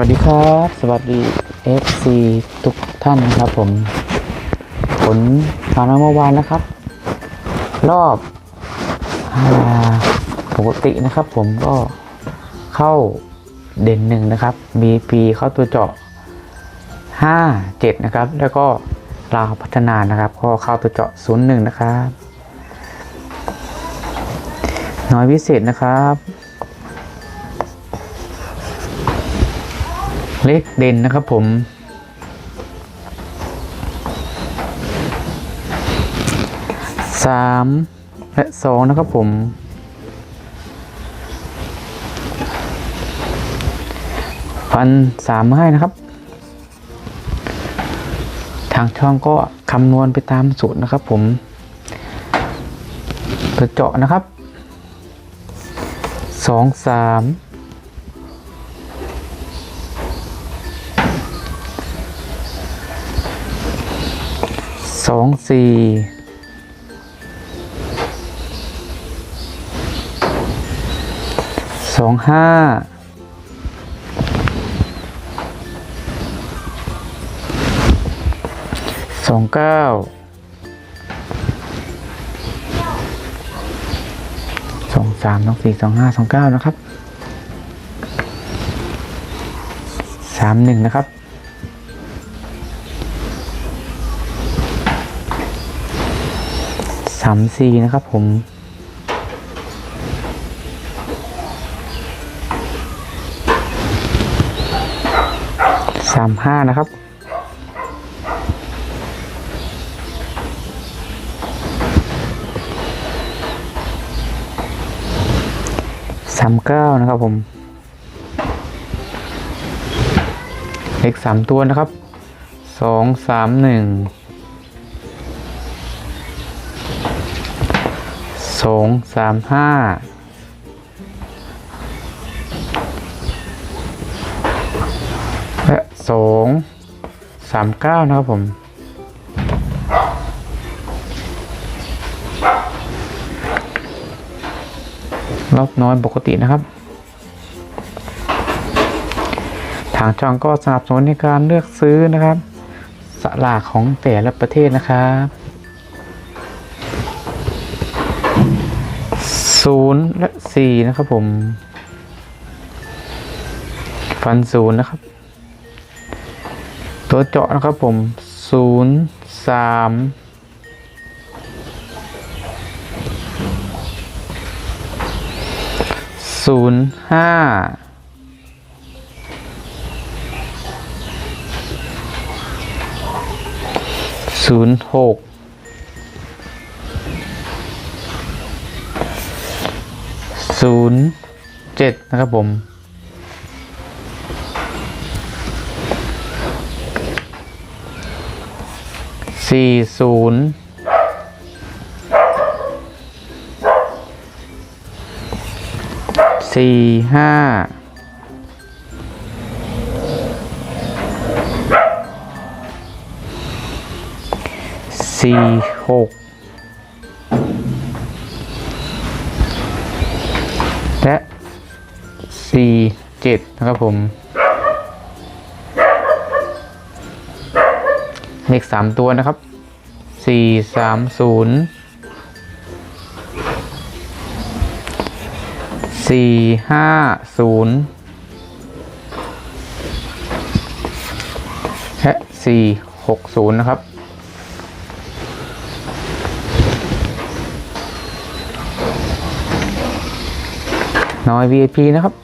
วัสดีครับ สวัสดี FC ทุกท่านนะครับผม ผลผ่านมาเมื่อวานนะครับ รอบอาปกตินะครับ ผมก็เข้าเด่นหนึ่งนะครับ มีปีเข้าตัวเจาะ 5 7 นะครับ แล้วก็ลาวพัฒนานะครับ ก็เข้าตัวเจาะ 0 1 นะครับ น้อยพิเศษนะครับ เลขเด่นนะครับผมสามและสองนะครับผมฟันสามให้นะครับ ทางช่องก็คำนวณไปตามสูตรนะครับผมตัวเจาะนะครับสองสาม สองสี่สองห้าสองเก้าสองสามสองสี่สองห้าสองเก้านะครับสามหนึ่งนะครับามสี่นะครับผม สามห้านะครับ สามเก้านะครับผม เลขสามตัวนะครับ สองสามหนึ่ง สองสามห้าและสองสามเก้านะครับผมรอบน้อยปกตินะครับ ทางช่องก็สนับสนุนในการเลือกซื้อนะครับ สลากของแต่ละประเทศนะครับ ศูนย์และสี่นะครับผม ฟันศูนย์นะครับ ตัวเจาะนะครับผมศูนย์สามศูนย์ห้าศูนย์หก ศูนย์เจ็ดนะครับผม สี่ศูนย์สี่ห้าสี่หก และสี่เจ็ดนะครับผม เลขสามตัวนะครับสี่สามศูนย์สี่ห้าศูนย์และสี่หกศูนย์นะครับ น้อย VIP นะครับ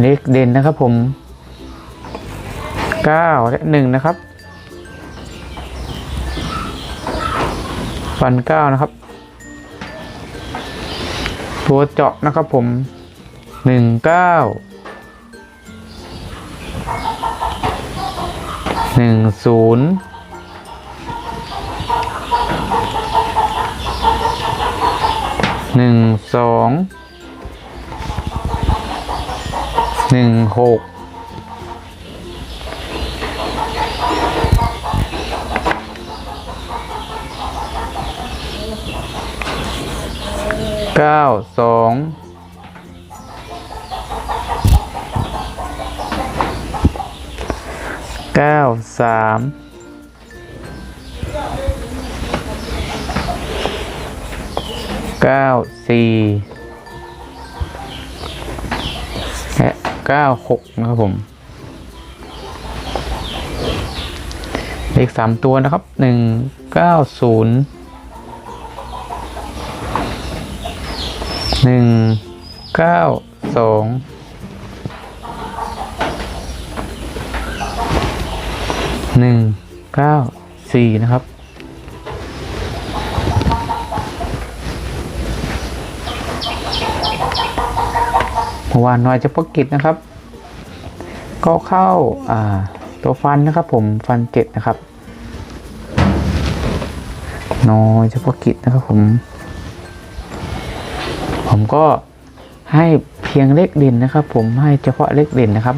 เลขเด่นนะครับผม 9 และ 1 นะครับ ฟัน 9 นะครับ ตัวเจาะนะครับผม 1 9 หนึ่งศูนย์หนึ่งสองหนึ่งหกเก้าสอง เก้าสามเก้าสี่และเก้าหกนะครับผม เลขสามตัวนะครับหนึ่งเก้าศูนย์หนึ่งเก้าสอง หนึ่งเก้าสี่นะครับ เมื่อวานน้อยเฉพาะกิจนะครับ ก็เข้าอ่าตัวฟันนะครับ ผมฟันเจ็ดนะครับ น้อยเฉพาะกิจนะครับผม ผมก็ให้เพียงเลขเด่นนะครับ ผมให้เฉพาะเลขเด่นนะครับ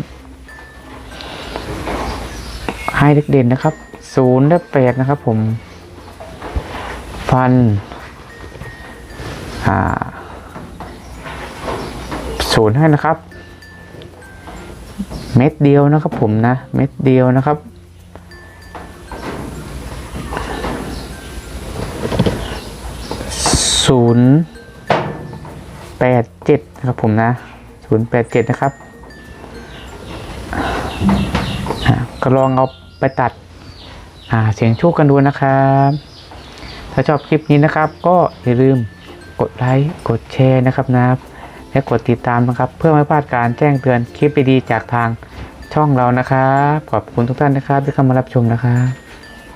ให้เลขเด่นนะครับศูนย์และแปดนะครับผมฟันอ่าศูนย์ให้นะครับ เม็ดเดียวนะครับผมนะ เม็ดเดียวนะครับศูนย์แปดเจ็ดนะครับผมนะศูนย์แปดเจ็ดนะครับก็ลองเอา ไปตัดเสียงโชคกันดูนะครับ ถ้าชอบคลิปนี้นะครับ ก็อย่าลืมกดไลค์กดแชร์นะครับนะและกดติดตามนะครับ เพื่อไม่พลาดการแจ้งเตือนคลิปดีๆจากทางช่องเรานะครับ ขอบคุณทุกท่านนะครับที่เข้ามารับชมนะครับ